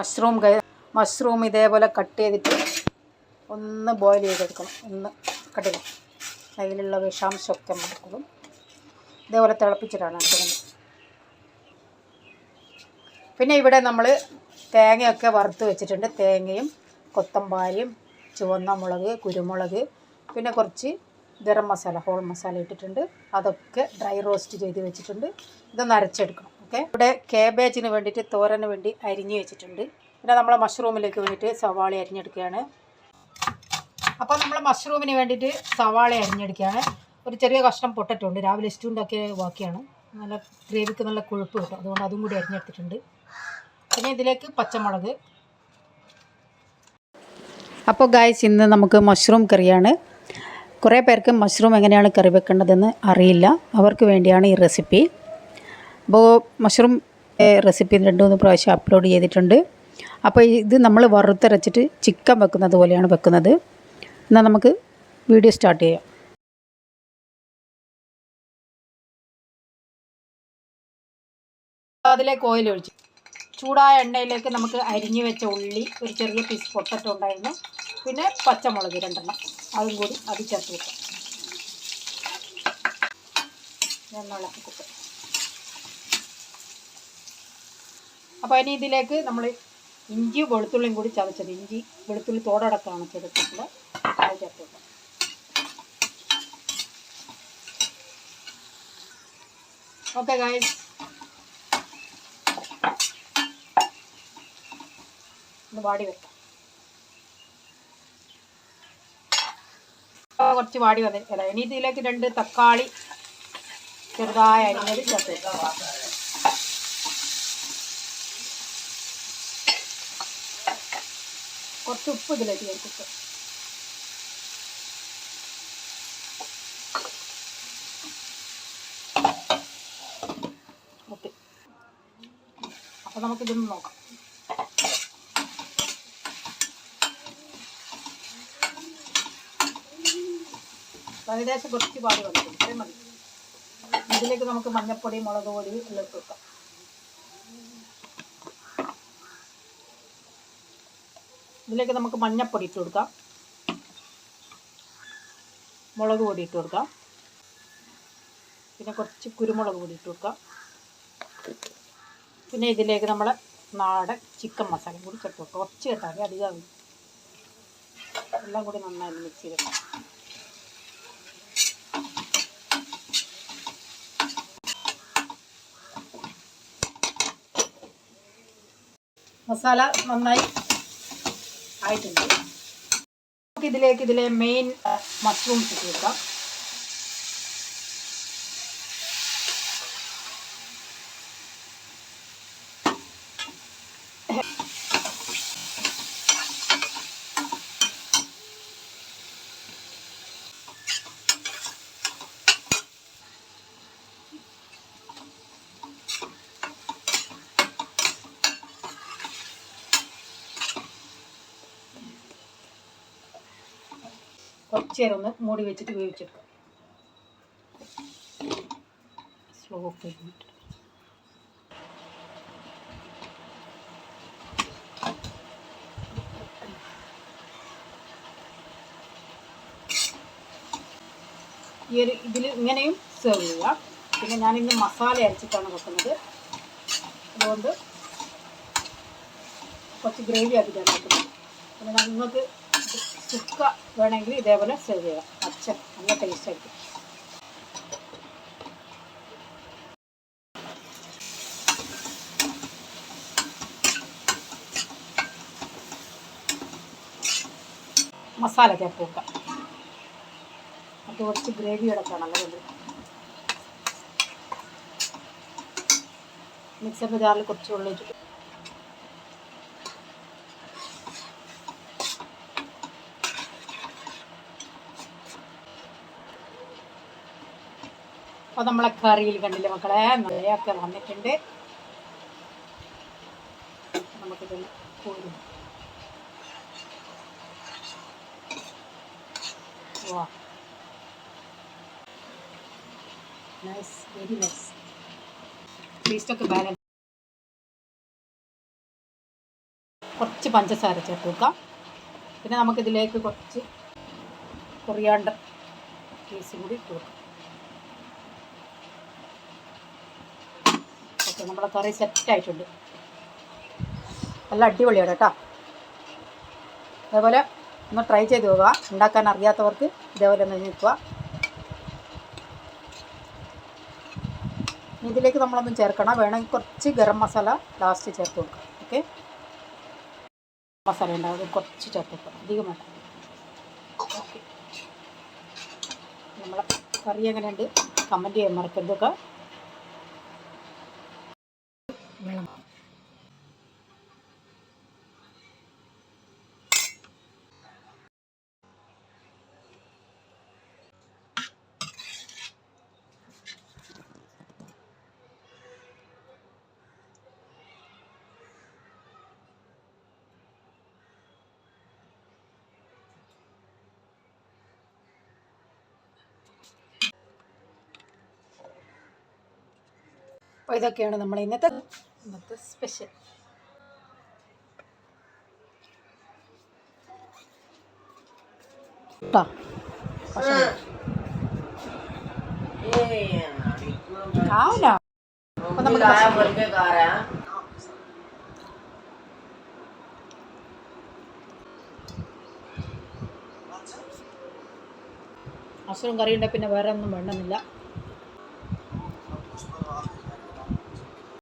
Mushroom mushroom ഇതേപോലെ cut ചെയ്തിട്ട് ഒന്ന് ബോയിൽ ചെയ്തെടുക്കണം. ഒന്ന് കട്ട് ചെയ്യണം. അതിലുള്ള വിഷാംശമൊക്കെ മറക്കും ഇതേപോലെ തിളപ്പിച്ചിട്ടാണ് എടുക്കുന്നത് പിന്നെ ഇവിടെ നമ്മൾ തേങ്ങയൊക്കെ വറുത്ത് വെച്ചിട്ടുണ്ട്. തേങ്ങയും കൊത്തമ്പാരിയും ചുവന്ന മുളക് കുരുമുളക് പിന്നെ കുറച്ച് ഗരം മസാല ഹോൾ മസാല ഇട്ടിട്ടുണ്ട്. അതൊക്കെ ഡ്രൈ റോസ്റ്റ് ചെയ്ത് വെച്ചിട്ടുണ്ട്. ഇതൊന്ന് അരച്ചെടുക്കണം. ഓക്കെ ഇവിടെ കേബേജിന് വേണ്ടിയിട്ട് തോരന് വേണ്ടി അരിഞ്ഞു വെച്ചിട്ടുണ്ട്. പിന്നെ നമ്മൾ മഷ്റൂമിലേക്ക് വേണ്ടിയിട്ട് സവാള അരിഞ്ഞെടുക്കുകയാണ്. അപ്പോൾ നമ്മൾ മഷ്റൂമിന് വേണ്ടിയിട്ട് സവാള അരിഞ്ഞെടുക്കുകയാണ്. ഒരു ചെറിയ കഷ്ണം പൊട്ടിട്ടുണ്ട്. രാവിലെ സ്റ്റൂണ്ടൊക്കെ ബാക്കിയാണ്. നല്ല ഗ്രേവിക്ക് നല്ല കൊഴുപ്പ് കിട്ടും. അതുകൊണ്ട് അതും കൂടി അരിഞ്ഞെടുത്തിട്ടുണ്ട്. പിന്നെ ഇതിലേക്ക് പച്ചമുളക്. അപ്പോൾ ഗായ്സ് ഇന്ന് നമുക്ക് മഷ്റൂം കറിയാണ്. കുറേ പേർക്ക് മഷ്റൂം എങ്ങനെയാണ് കറി വെക്കേണ്ടതെന്ന് അറിയില്ല. അവർക്ക് വേണ്ടിയാണ് ഈ റെസിപ്പി അപ്പോൾ മഷ്റൂം റെസിപ്പി രണ്ട് മൂന്ന് പ്രാവശ്യം അപ്ലോഡ് ചെയ്തിട്ടുണ്ട്. അപ്പോൾ ഇത് നമ്മൾ വറുത്തരച്ചിട്ട് ചിക്കൻ വെക്കുന്നത് പോലെയാണ് വെക്കുന്നത്. എന്നാൽ നമുക്ക് വീഡിയോ സ്റ്റാർട്ട് ചെയ്യാം. അതിലേക്ക് ഓയിൽ ഒഴിച്ചു ചൂടായ എണ്ണയിലേക്ക് നമുക്ക് അരിഞ്ഞു വെച്ച ഉള്ളി ഒരു ചെറിയ പീസ് പൊട്ടറ്റുണ്ടായിരുന്നു പിന്നെ പച്ചമുളക് രണ്ടെണ്ണം അതും കൂടി അത് ചേർത്ത് വെക്കാം. എണ്ണ ഇളക്കി കുത്തും അപ്പോൾ ഇനി ഇതിലേക്ക് നമ്മൾ ഇഞ്ചി വെളുത്തുള്ളിയും കൂടി ചതച്ചത്. ഇഞ്ചി വെളുത്തുള്ളി തോടടക്കമാണ് ചേർത്തിട്ടുള്ളത് അത് ചേർത്ത് ഓക്കെ ഗായ്സ് ഒന്ന് വാടി വെക്കാം. കുറച്ച് വാടി വന്നില്ല ഇനി ഇതിലേക്ക് രണ്ട് തക്കാളി ചെറുതായി അരിഞ്ഞത് ചേർത്ത് കുറച്ച് ഉപ്പ് ഇതിലേക്ക് ചേർത്തിട്ട്. ഓക്കെ. അപ്പോൾ നമുക്കിതൊന്ന് നോക്കാം. ഏകദേശം കുറച്ച് പാടി വന്നിട്ടുണ്ട്. ഇതിലേക്ക് നമുക്ക് മഞ്ഞപ്പൊടി മുളക് പൊടി എല്ലാം ഇട്ട് വെക്കാം. ഇതിലേക്ക് നമുക്ക് മഞ്ഞപ്പൊടി ഇട്ട് കൊടുക്കാം. മുളക് പൊടി ഇട്ട് കൊടുക്കാം. പിന്നെ കുറച്ച് കുരുമുളക് പൊടി ഇട്ട് കൊടുക്കാം. പിന്നെ ഇതിലേക്ക് നമ്മൾ നാടൻ ചിക്കൻ മസാല കൂടി ചേർത്ത് കൊടുക്കാം. കുറച്ച് മതി അധികം എല്ലാം കൂടി നന്നായി മിക്സ് ചെയ്ത് മസാല നന്നായി ആയിട്ടുണ്ട്. നമുക്ക് ഇതിലേക്ക് ഇതിലെ മെയിൻ മഷ്റൂംസ് ഇട്ട് കുറച്ച് നേരം ഒന്ന് മൂടി വെച്ചിട്ട് വേവിച്ചെടുക്കാം. സ്ലോ ഈ ഒരു ഇതിൽ ഇങ്ങനെയും സെർവ് ചെയ്യാം പിന്നെ ഞാനിന്ന് മസാല അരച്ചിട്ടാണ് വെക്കുന്നത്. അതുകൊണ്ട് കുറച്ച് ഗ്രേവി ആക്കിയിട്ടാണ് വെക്കുന്നത് പിന്നെ നിങ്ങൾക്ക് ചുക്ക വേണമെങ്കിൽ ഇതേപോലെ സെർവ് ചെയ്യാം. അച്ഛൻ നല്ല ടേസ്റ്റ് മസാല ചേർത്ത് വെക്കാം. അത് കുറച്ച് ഗ്രേവി കിടക്കണം നല്ലത് മിക്സറിന്റെ ജാറിൽ കുറച്ച് വെള്ളം ഒഴിച്ചിട്ട് അപ്പോൾ നമ്മളെ കറിയിൽ കണ്ടില്ലേ മക്കളെ? നല്ലയൊക്കെ വന്നിട്ടുണ്ട്. നമുക്കിത് പോരും വാ നൈസ് നൈസ് കുറച്ച് പഞ്ചസാര ചേർത്ത് വെക്കാം. പിന്നെ നമുക്കിതിലേക്ക് കുറച്ച് കൊറിയാണ്ടർ പീസും കൂടി ഇട്ട് വെക്കാം ഓക്കെ നമ്മുടെ കറി സെറ്റായിട്ടുണ്ട് നല്ല അടിപൊളിയാണ് കേട്ടോ. അതേപോലെ ഒന്ന് ട്രൈ ചെയ്ത് നോക്കുക. ഉണ്ടാക്കാൻ അറിയാത്തവർക്ക് ഇതേപോലെ ഒന്ന് നിൽക്കുക ഇതിലേക്ക് നമ്മളൊന്നും ചേർക്കണം. വേണമെങ്കിൽ കുറച്ച് ഗരം മസാല ലാസ്റ്റ് ചേർത്ത് കൊടുക്കാം. ഓക്കെ മസാല ഉണ്ടാവും. കുറച്ച് ചേർത്ത് കൊടുക്കാം. അധികം വേണ്ട. ഓക്കെ നമ്മളെ കറി എങ്ങനെയുണ്ട്? കമന്റ് ചെയ്യാൻ മറക്കരുതൊക്കെ വെള്ളം അപ്പോൾ ഇതൊക്കെയാണ് നമ്മൾ ഇന്നത്തെ ഇന്നത്തെ സ്പെഷ്യൽ കേട്ടോ ആവില്ല അപ്പം നമുക്ക് ഭക്ഷണം മഷ്റൂം കറി. ഉണ്ടെങ്കിൽ പിന്നെ വേറെ ഒന്നും വേണമെന്നില്ല.